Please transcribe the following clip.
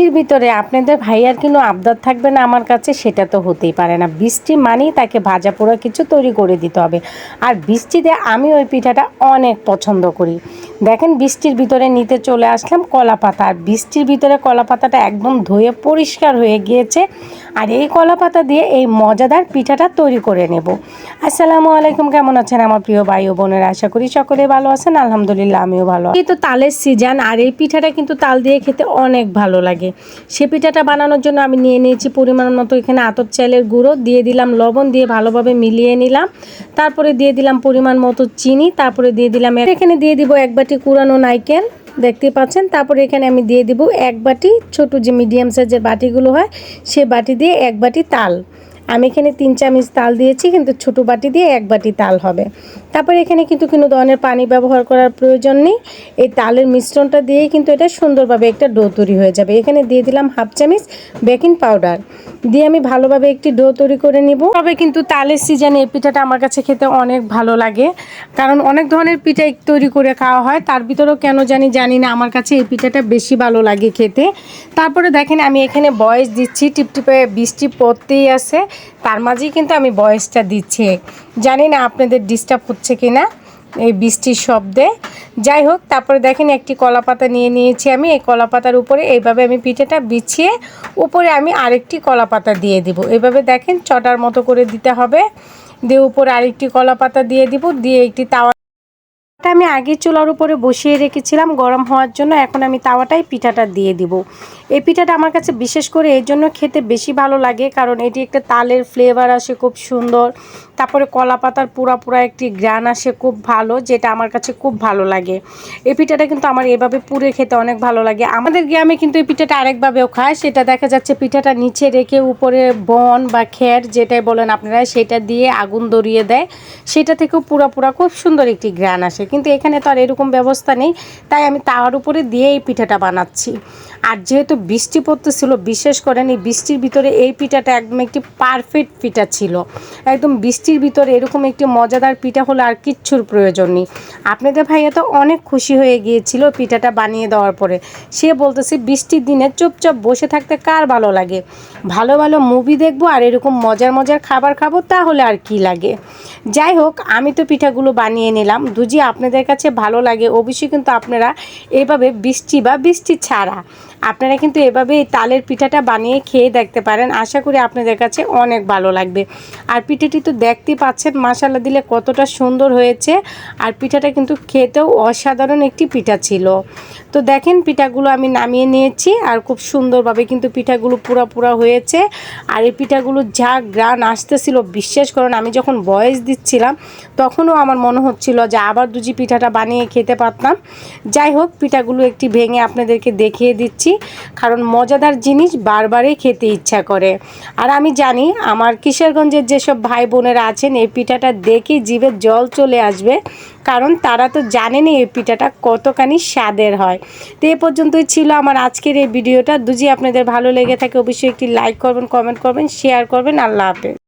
বৃষ্টির ভিতরে আপনাদের ভাইয়ার কিন্তু আবদার থাকবে না আমার কাছে, সেটা তো হতেই পারে না। বৃষ্টি মানেই তাকে ভাজা পোড়া কিছু তৈরি করে দিতে হবে। আর বৃষ্টিতে আমি ওই পিঠাটা অনেক পছন্দ করি। দেখেন বৃষ্টির ভিতরে নিতে চলে আসলাম কলা পাতা আর বৃষ্টির ভিতরে কলা পাতাটা একদম ধুয়ে পরিষ্কার হয়ে গিয়েছে। আর এই কলা পাতা দিয়ে এই মজাদার পিঠাটা তৈরি করে নেব। আসসালামু আলাইকুম, কেমন আছেন আমার প্রিয় ভাই ও বোনেরা? আশা করি সকলে ভালো আছেন, আলহামদুলিল্লাহ আমিও ভালো আছি। এই তো তালের সিজন, আর এই পিঠাটা কিন্তু তাল দিয়ে খেতে অনেক ভালো লাগে। সে পিঠাটা বানানোর জন্য আমি নিয়ে নিয়েছি পরিমাণ মতো এখানে আতর চালের গুঁড়ো, দিয়ে দিলাম লবণ, দিয়ে ভালোভাবে মিলিয়ে নিলাম। তারপরে দিয়ে দিলাম পরিমাণ মতো চিনি, তারপরে দিয়ে দিলাম এখানে দিয়ে দিব এক বাটি কুড়ানো নাইকেল দেখতে পাচ্ছেন। তারপর এখানে আমি দিয়ে দিব এক বাটি, ছোট যে মিডিয়াম সাইজের বাটিগুলো হয়, সে বাটি দিয়ে এক বাটি তাল। আমি এখানে তিন চামচ তাল দিয়েছি, কিন্তু ছোট বাটি দিয়ে এক বাটি তাল হবে। তারপরে এখানে কিন্তু কোনো ধরনের পানি ব্যবহার করার প্রয়োজন নেই। এই তালের মিশ্রণটা দিয়েই কিন্তু এটা সুন্দরভাবে একটা ডো তৈরি হয়ে যাবে। এখানে দিয়ে দিলাম হাফ চামচ বেকিং পাউডার। দিয়ে আমি ভালোভাবে একটি ডো তৈরি করে নিব। তবে কিন্তু তালের সিজনে এই পিঠাটা আমার কাছে খেতে অনেক ভালো লাগে। কারণ অনেক ধরনের পিঠা তৈরি করে খাওয়া হয়। তার ভিতরেও কেন জানি জানি না, আমার কাছে এই পিঠাটা বেশি ভালো লাগে খেতে। তারপরে দেখেন আমি এখানে বয়স দিচ্ছি, টিপটিপে বৃষ্টি পড়তেই আছে। তার মাঝেই কিন্তু আমি বয়সটা দিচ্ছি। জানি না আপনাদের ডিস্টার্ব হচ্ছে কি না এই বৃষ্টির শব্দে। যাই হোক, তারপরে দেখেন একটি কলা পাতা নিয়ে নিয়েছি আমি। এই কলা পাতার উপরে এইভাবে আমি পিঠেটা বিছিয়ে উপরে আমি আরেকটি কলা পাতা দিয়ে দিব। এভাবে দেখেন চটার মতো করে দিতে হবে। দিয়ে উপরে আরেকটি কলা পাতা দিয়ে দিব। দিয়ে একটি তাওয়া এটা আমি আগে চুলার উপরে বসিয়ে রেখেছিলাম গরম হওয়ার জন্য। এখন আমি তাওয়াটাই পিঠাটা দিয়ে দিব। এই পিঠাটা আমার কাছে বিশেষ করে এই জন্য খেতে বেশি ভালো লাগে, কারণ এটি একটা তালের ফ্লেভার আসে, খুব সুন্দর। তারপরে কলা পাতার পুরা পুরা একটি গ্রান আসে, খুব ভালো, যেটা আমার কাছে খুব ভালো লাগে। এই পিঠাটা কিন্তু আমার এভাবে পুড়ে খেতে অনেক ভালো লাগে। আমাদের গ্রামে কিন্তু এই পিঠাটা আরেকভাবেও খায়। সেটা দেখা যাচ্ছে পিঠাটা নিচে রেখে উপরে বন বা খ্যার যেটাই বলেন আপনারা, সেটা দিয়ে আগুন ধরিয়ে দেয়। সেটা থেকেও পুরা পুরা খুব সুন্দর একটি গ্রান আসে। কিন্তু এখানে তো আর এরকম ব্যবস্থা নেই। তাই আমি তাওয়ার উপরে দিয়ে এই পিঠাটা বানাচ্ছি। আর যেহেতু বৃষ্টি পড়তেছিল, বিশেষ করেন এই বৃষ্টির ভিতরে এই পিঠাটা একদম একটি পারফেক্ট পিঠা ছিল। একদম বৃষ্টির ভিতরে এরকম একটি মজাদার পিঠা হলে আর কিচ্ছুর প্রয়োজন নেই। আপনাদের ভাইয়া তো অনেক খুশি হয়ে গিয়েছিল পিঠাটা বানিয়ে দেওয়ার পরে। সে বলতেছে, বৃষ্টির দিনে চুপচাপ বসে থাকতে কার ভালো লাগে? ভালো ভালো মুভি দেখব আর এরকম মজার মজার খাবার খাব, তাহলে আর কি লাগে? যাই হোক, আমি তো পিঠাগুলো বানিয়ে নিলাম। দুজি আপনাদের কাছে ভালো লাগে, অবশ্যই কিন্তু আপনারা এভাবে বৃষ্টি বা বৃষ্টি ছাড়া আপনারা কিন্তু এভাবে এই তালের পিঠাটা বানিয়ে খেয়ে দেখতে পারেন। আশা করি আপনাদের কাছে অনেক ভালো লাগবে। আর পিঠাটি তো দেখতেই পাচ্ছেন মশালা দিলে কতটা সুন্দর হয়েছে। আর পিঠাটা কিন্তু খেতেও অসাধারণ একটি পিঠা ছিল। তো দেখেন পিঠাগুলো আমি নামিয়ে নিয়েছি আর খুব সুন্দরভাবে কিন্তু পিঠাগুলো পুরা পুরা হয়েছে। আর এই পিঠাগুলো যা গ্রান আসতেছিল, বিশ্বাস করুন, আমি যখন বয়স দিচ্ছিলাম, তখনও আমার মনে হচ্ছিল যে আবার দুজি পিঠাটা বানিয়ে খেতে পারতাম। যাই হোক, পিঠাগুলো একটি ভেঙে আপনাদেরকে দেখিয়ে দিচ্ছি। কারণ মজাদার জিনিস বারবারই খেতে ইচ্ছা করে। আর আমি জানি আমার কিশোরগঞ্জের যেসব ভাই বোনেরা আছেন, এই পিঠাটা দেখে জিভে জল চলে আসবে, কারণ তারা তো জানেনই এই পিঠাটা কতখানি স্বাদের হয়। তো এ পর্যন্তই ছিল আমার আজকের এই ভিডিওটা। দুজি আপনাদের ভালো লেগে থাকে অবশ্যই একটি লাইক করবেন কমেন্ট করবেন শেয়ার করবেন। আল্লাহ হাফেজ।